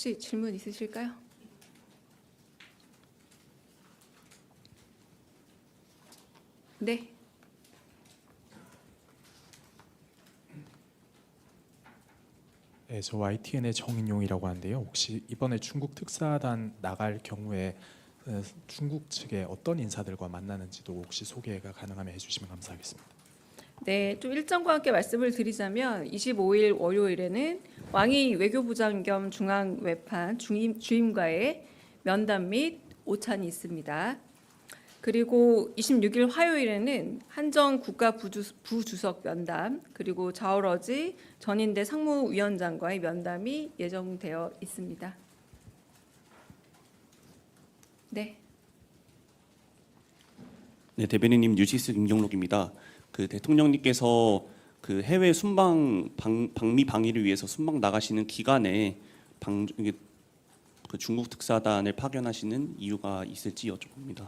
혹시 질문 있으실까요? 네. 네, 저 YTN의 정인용이라고 하는데요. 혹시 이번에 중국 특사단 나갈 경우에 어, 중국 측의 어떤 인사들과 만나는지도 혹시 소개가 가능하면 해주시면 감사하겠습니다. 네, 좀 일정과 함께 말씀을 드리자면 25일 월요일에는 왕이 외교부장 겸 중앙 외판 주임, 주임과의 면담 및 오찬이 있습니다. 그리고 26일 화요일에는 한정 국가 부주, 부주석 면담 그리고 자오러지 전인대 상무위원장과의 면담이 예정되어 있습니다. 네. 네, 대변인님 뉴시스 김경록입니다. 그 대통령님께서 그 해외 순방 방, 방미 방위를 위해서 순방 나가시는 기간에 방 그 중국 특사단을 파견하시는 이유가 있을지 여쭤봅니다.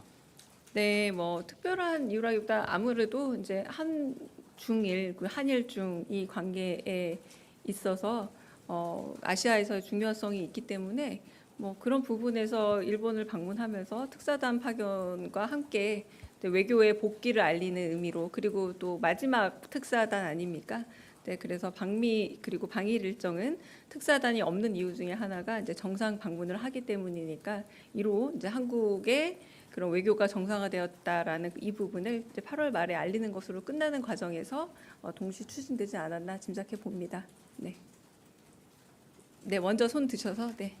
네, 뭐 특별한 이유라기보다 아무래도 이제 한 중일 그 한일 중 이 관계에 있어서 어, 아시아에서의 중요성이 있기 때문에 뭐 그런 부분에서 일본을 방문하면서 특사단 파견과 함께 네, 외교의 복귀를 알리는 의미로 그리고 또 마지막 특사단 아닙니까? 네, 그래서 방미 그리고 방일 일정은 특사단이 없는 이유 중에 하나가 이제 정상 방문을 하기 때문이니까 이로 이제 한국의 그런 외교가 정상화되었다라는 이 부분을 이제 8월 말에 알리는 것으로 끝나는 과정에서 어, 동시 추진되지 않았나 짐작해 봅니다. 네. 네, 먼저 손 드셔서 네.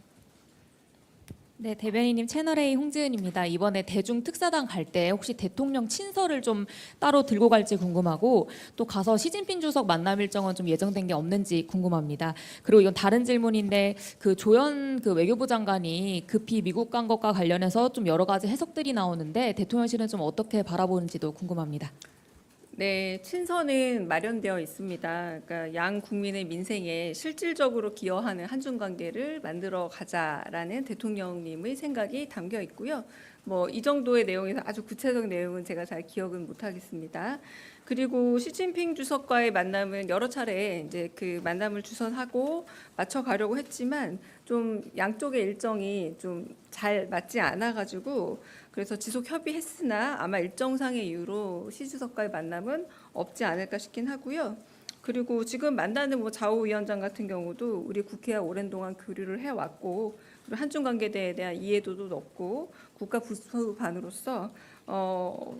네, 대변인님 채널A 홍지은입니다. 이번에 대중 특사단 갈 때 혹시 대통령 친서를 좀 따로 들고 갈지 궁금하고 또 가서 시진핑 주석 만남 일정은 좀 예정된 게 없는지 궁금합니다. 그리고 이건 다른 질문인데 그 조연 그 외교부 장관이 급히 미국 간 것과 관련해서 좀 여러 가지 해석들이 나오는데 대통령실은 좀 어떻게 바라보는지도 궁금합니다. 네, 친서는 마련되어 있습니다. 그러니까 양 국민의 민생에 실질적으로 기여하는 한중 관계를 만들어 가자라는 대통령님의 생각이 담겨 있고요. 뭐 이 정도의 내용에서 아주 구체적 내용은 제가 잘 기억은 못 하겠습니다. 그리고 시진핑 주석과의 만남은 여러 차례 이제 그 만남을 주선하고 맞춰 가려고 했지만 좀 양쪽의 일정이 좀 잘 맞지 않아 가지고 그래서 지속 협의했으나 아마 일정상의 이유로 시 주석과의 만남은 없지 않을까 싶긴 하고요. 그리고 지금 만나는 뭐 자우 위원장 같은 경우도 우리 국회와 오랜 동안 교류를 해왔고 그리고 한중 관계에 대한 이해도도 높고 국가 부수반으로서 어,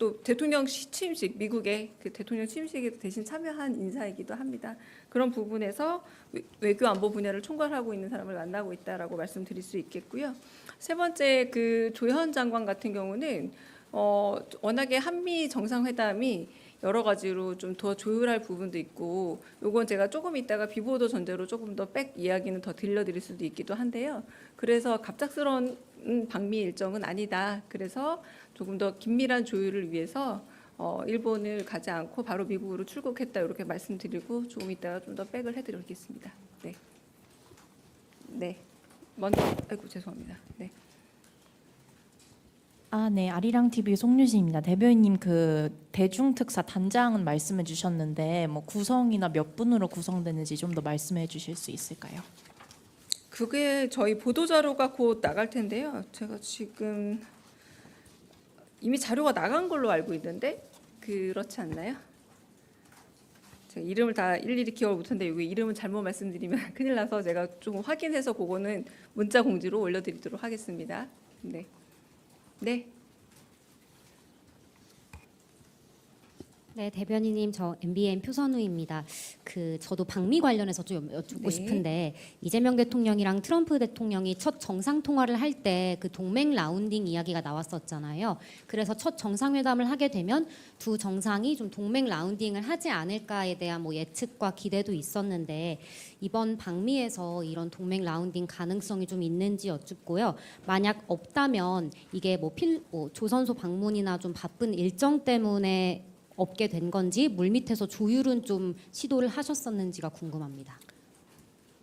또 대통령 시- 취임식 미국의 그 대통령 취임식에 대신 참여한 인사이기도 합니다. 그런 부분에서 외- 외교 안보 분야를 총괄하고 있는 사람을 만나고 있다라고 말씀드릴 수 있겠고요. 세 번째 그 조현 장관 같은 경우는 어 워낙에 한미 정상회담이 여러 가지로 좀 더 조율할 부분도 있고 요건 제가 조금 이따가 비보도 전제로 조금 더 백 이야기는 더 들려드릴 수도 있기도 한데요. 그래서 갑작스러운 방미 일정은 아니다. 그래서 조금 더 긴밀한 조율을 위해서 어, 일본을 가지 않고 바로 미국으로 출국했다 이렇게 말씀드리고 조금 이따가 좀 더 백을 해드리겠습니다. 네. 네. 먼저 아이고 죄송합니다. 네. 아, 네. 아리랑 TV 송유진입니다. 대변인님 그 대중 특사 단장은 말씀해 주셨는데 뭐 구성이나 몇 분으로 구성되는지 좀 더 말씀해 주실 수 있을까요? 그게 저희 보도 자료가 곧 나갈 텐데요. 제가 지금 이미 자료가 나간 걸로 알고 있는데 그렇지 않나요? 제가 이름을 다 일일이 기억을 못하는데 여기 이름을 잘못 말씀드리면 큰일 나서 제가 조금 확인해서 그거는 문자 공지로 올려드리도록 하겠습니다. 네, 네. 네, 대변인님 저 MBN 표선우입니다. 그 저도 방미 관련해서 좀 여쭙고 네. 싶은데 이재명 대통령이랑 트럼프 대통령이 첫 정상 통화를 할 때 그 동맹 라운딩 이야기가 나왔었잖아요. 그래서 첫 정상회담을 하게 되면 두 정상이 좀 동맹 라운딩을 하지 않을까에 대한 뭐 예측과 기대도 있었는데 이번 방미에서 이런 동맹 라운딩 가능성이 좀 있는지 여쭙고요. 만약 없다면 이게 뭐, 필, 뭐 조선소 방문이나 좀 바쁜 일정 때문에 없게 된 건지 물밑에서 조율은 좀 시도를 하셨었는지가 궁금합니다.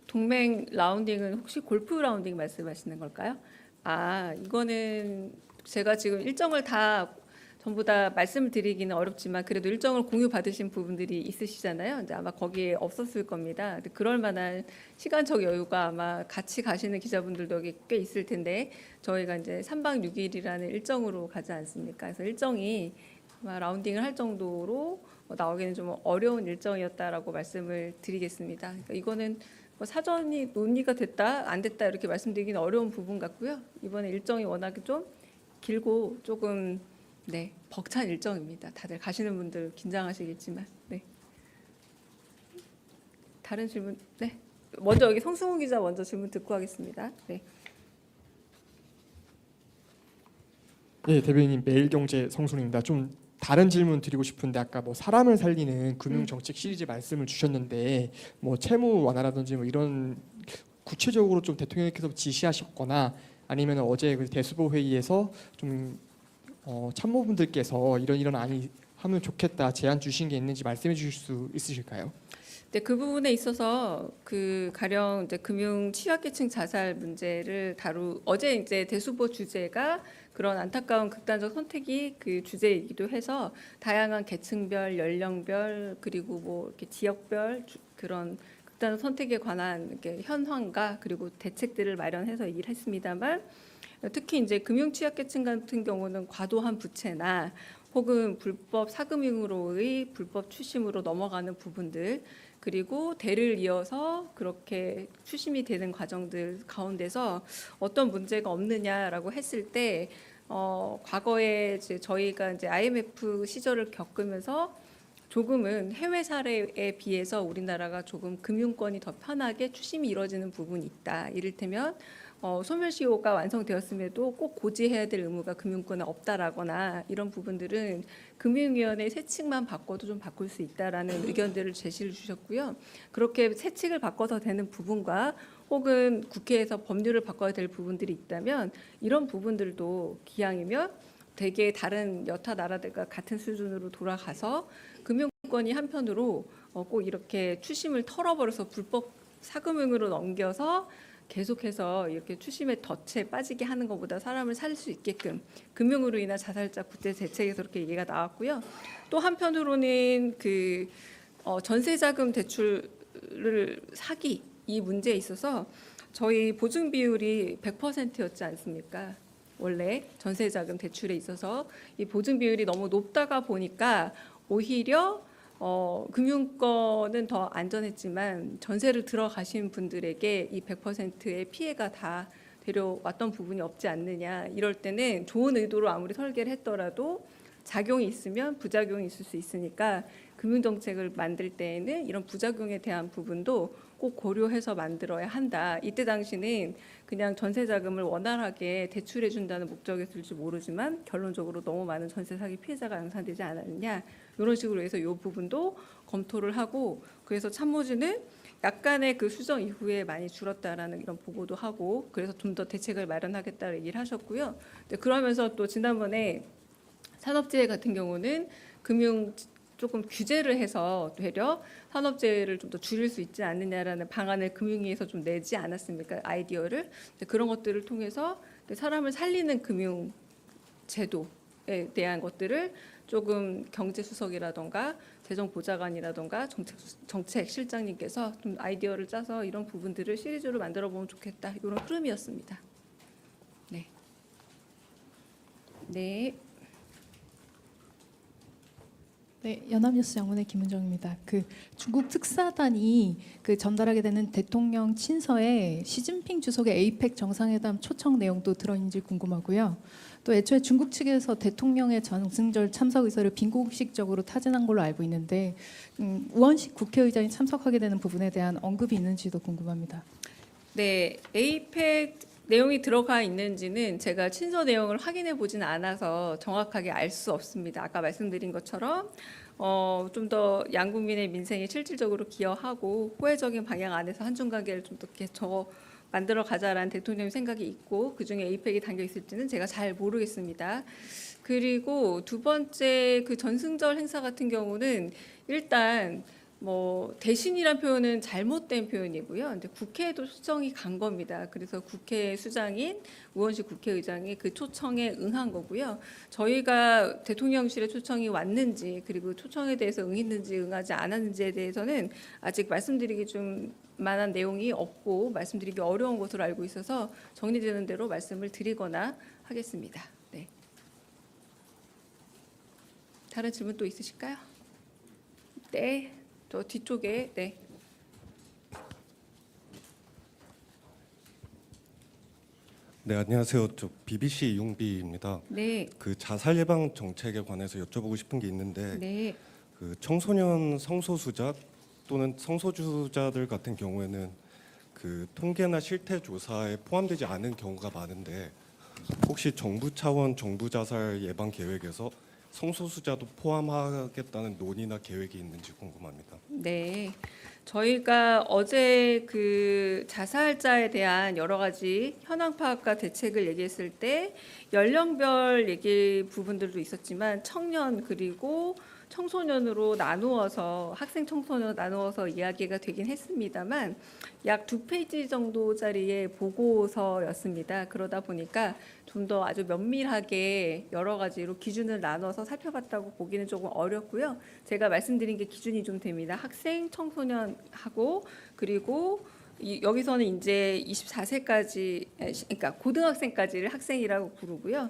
동맹 라운딩은 혹시 골프 라운딩 말씀하시는 걸까요? 아, 이거는 제가 지금 일정을 다 전부 다 말씀을 드리기는 어렵지만 그래도 일정을 공유 받으신 부분들이 있으시잖아요. 이제 아마 거기에 없었을 겁니다. 그럴 만한 시간적 여유가 아마 같이 가시는 기자분들도 꽤 있을 텐데 저희가 이제 3박 6일이라는 일정으로 가지 않습니까? 그래서 일정이 라운딩을 할 정도로 뭐 나오기는 좀 어려운 일정이었다라고 말씀을 드리겠습니다. 그러니까 이거는 뭐 사전이 논의가 됐다 안 됐다 이렇게 말씀드리기는 어려운 부분 같고요. 이번에 일정이 워낙에 좀 길고 조금 네 벅찬 일정입니다. 다들 가시는 분들 긴장하시겠지만 네 다른 질문 네 먼저 여기 성승우 기자 먼저 질문 듣고 하겠습니다. 네. 네, 대변인 매일경제 성순입니다. 좀 다른 질문 드리고 싶은데 아까 뭐 사람을 살리는 금융 정책 시리즈 말씀을 주셨는데 뭐 채무 완화라든지 뭐 이런 구체적으로 좀 대통령께서 지시하셨거나 아니면 어제 그 대수보 회의에서 좀 어, 참모분들께서 이런 이런 안이 하면 좋겠다 제안 주신 게 있는지 말씀해 주실 수 있으실까요? 네, 그 부분에 있어서 그 가령 이제 금융 취약계층 자살 문제를 다루 어제 이제 대수보 주제가 그런 안타까운 극단적 선택이 그 주제이기도 해서 다양한 계층별, 연령별 그리고 뭐 이렇게 지역별 주- 그런 극단적 선택에 관한 이렇게 현황과 그리고 대책들을 마련해서 얘기를 했습니다만 특히 이제 금융 취약계층 같은 경우는 과도한 부채나 혹은 불법 사금융으로의 불법 추심으로 넘어가는 부분들 그리고 대를 이어서 그렇게 추심이 되는 과정들 가운데서 어떤 문제가 없느냐라고 했을 때 어, 과거에 이제 저희가 이제 IMF 시절을 겪으면서 조금은 해외 사례에 비해서 우리나라가 조금 금융권이 더 편하게 추심이 이루어지는 부분이 있다. 이를테면 어, 소멸시효가 완성되었음에도 꼭 고지해야 될 의무가 금융권에 없다라거나 이런 부분들은 금융위원회 세칙만 바꿔도 좀 바꿀 수 있다라는 의견들을 제시를 주셨고요. 그렇게 세칙을 바꿔서 되는 부분과 혹은 국회에서 법률을 바꿔야 될 부분들이 있다면 이런 부분들도 기왕이면 되게 다른 여타 나라들과 같은 수준으로 돌아가서 금융권이 한편으로 어, 꼭 이렇게 추심을 털어버려서 불법 사금융으로 넘겨서 계속해서 이렇게 추심의 덫에 빠지게 하는 것보다 사람을 살 수 있게끔 금융으로 인한 자살자 구제 대책에서 그렇게 얘기가 나왔고요. 또 한편으로는 그 어, 전세자금 대출을 사기 이 문제에 있어서 저희 보증 비율이 100%였지 않습니까? 원래 전세자금 대출에 있어서 이 보증 비율이 너무 높다가 보니까 오히려 어, 금융권은 더 안전했지만 전세를 들어가신 분들에게 이 100%의 피해가 다 데려왔던 부분이 없지 않느냐. 이럴 때는 좋은 의도로 아무리 설계를 했더라도 작용이 있으면 부작용이 있을 수 있으니까 금융 정책을 만들 때에는 이런 부작용에 대한 부분도 꼭 고려해서 만들어야 한다. 이때 당시는 그냥 전세 자금을 원활하게 대출해 준다는 목적이었을지 모르지만 결론적으로 너무 많은 전세 사기 피해자가 양산되지 않았느냐. 이런 식으로 해서 이 부분도 검토를 하고 그래서 참모진은 약간의 그 수정 이후에 많이 줄었다라는 이런 보고도 하고 그래서 좀 더 대책을 마련하겠다 얘기를 하셨고요. 그러면서 또 지난번에 산업재해 같은 경우는 금융 조금 규제를 해서 되려 산업재해를 좀 더 줄일 수 있지 않느냐라는 방안을 금융위에서 좀 내지 않았습니까 아이디어를 그런 것들을 통해서 사람을 살리는 금융 제도 에 대한 것들을 조금 경제수석이라던가 재정보좌관이라던가 정책, 정책 실장님께서 좀 아이디어를 짜서 이런 부분들을 시리즈로 만들어 보면 좋겠다 이런 흐름이었습니다. 네. 네. 네, 연합뉴스 영문의 김은정입니다. 그 중국 특사단이 그 전달하게 되는 대통령 친서에 시진핑 주석의 에이펙 정상회담 초청 내용도 들어있는지 궁금하고요. 또 애초에 중국 측에서 대통령의 전승절 참석 의사를 빈공식적으로 타진한 걸로 알고 있는데 음, 우원식 국회의장이 참석하게 되는 부분에 대한 언급이 있는지도 궁금합니다. 네, 에이펙 내용이 들어가 있는지는 제가 친서 내용을 확인해 보지는 않아서 정확하게 알 수 없습니다. 아까 말씀드린 것처럼 어, 좀 더 양국민의 민생에 실질적으로 기여하고 호혜적인 방향 안에서 한중 관계를 좀 더 이렇게 저 만들어 가자라는 대통령 생각이 있고 그 중에 에이펙이 담겨 있을지는 제가 잘 모르겠습니다. 그리고 두 번째 그 전승절 행사 같은 경우는 일단 뭐 대신이란 표현은 잘못된 표현이고요. 근데 국회에도 초청이 간 겁니다. 그래서 국회 수장인 우원식 국회의장이 그 초청에 응한 거고요. 저희가 대통령실에 초청이 왔는지 그리고 초청에 대해서 응했는지 응하지 않았는지에 대해서는 아직 말씀드리기 좀 만한 내용이 없고 말씀드리기 어려운 것으로 알고 있어서 정리되는 대로 말씀을 드리거나 하겠습니다. 네. 다른 질문 또 있으실까요? 네. 저 뒤쪽에 네. 네 안녕하세요. 저 BBC 이용비입니다. 네. 그 자살 예방 정책에 관해서 여쭤보고 싶은 게 있는데 네. 그 청소년 성소수자 또는 성소주자들 같은 경우에는 그 통계나 실태 조사에 포함되지 않은 경우가 많은데 혹시 정부 차원 정부 자살 예방 계획에서 성소수자도 포함하겠다는 논의나 계획이 있는지 궁금합니다. 네. 저희가 어제 그 자살자에 대한 여러 가지 현황 파악과 대책을 얘기했을 때 연령별 얘기 부분들도 있었지만 청년 그리고 청소년으로 나누어서 학생 청소년 나누어서 이야기가 되긴 했습니다만 약 두 페이지 정도짜리의 보고서였습니다. 그러다 보니까 좀 더 아주 면밀하게 여러 가지로 기준을 나눠서 살펴봤다고 보기는 조금 어렵고요. 제가 말씀드린 게 기준이 좀 됩니다. 학생, 청소년하고 그리고 이, 여기서는 이제 24세까지 그러니까 고등학생까지를 학생이라고 부르고요.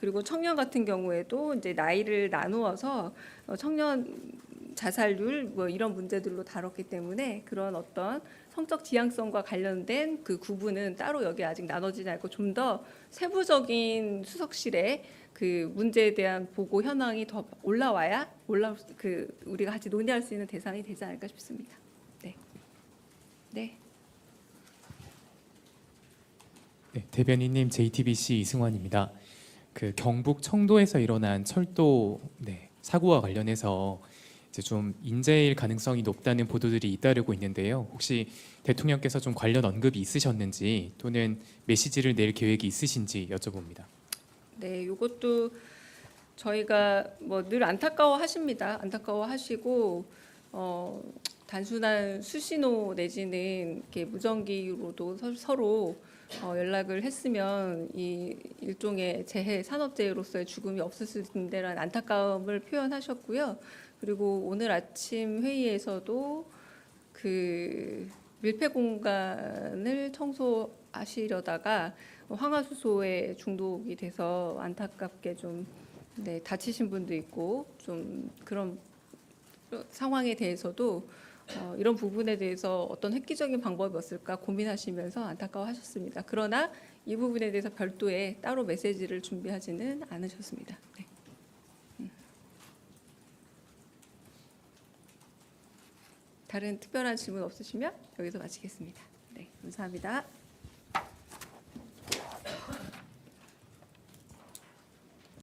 그리고 청년 같은 경우에도 이제 나이를 나누어서 어, 청년 자살률 뭐 이런 문제들로 다뤘기 때문에 그런 어떤 성적 지향성과 관련된 그 구분은 따로 여기 아직 나눠지지 않고 좀 더 세부적인 수석실에 그 문제에 대한 보고 현황이 더 올라와야 올라 그 우리가 같이 논의할 수 있는 대상이 되지 않을까 싶습니다. 네. 네. 네, 대변인님 JTBC 이승환입니다. 그 경북 청도에서 일어난 철도 네, 사고와 관련해서 이제 좀 인재일 가능성이 높다는 보도들이 잇따르고 있는데요. 혹시 대통령께서 좀 관련 언급이 있으셨는지 또는 메시지를 낼 계획이 있으신지 여쭤봅니다. 네, 이것도 저희가 뭐 늘 안타까워 하십니다. 안타까워 하시고 어, 단순한 수신호 내지는 이렇게 무전기로도 서- 서로 어, 연락을 했으면 이 일종의 재해 산업재해로서의 죽음이 없었을 텐데라는 안타까움을 표현하셨고요. 그리고 오늘 아침 회의에서도 그 밀폐 공간을 청소하시려다가 황화수소에 중독이 돼서 안타깝게 좀 네, 다치신 분도 있고 좀 그런 상황에 대해서도 어, 이런 부분에 대해서 어떤 획기적인 방법이 없을까 고민하시면서 안타까워하셨습니다. 그러나 이 부분에 대해서 별도의 따로 메시지를 준비하지는 않으셨습니다. 네. 음. 다른 특별한 질문 없으시면 여기서 마치겠습니다. 네, 감사합니다.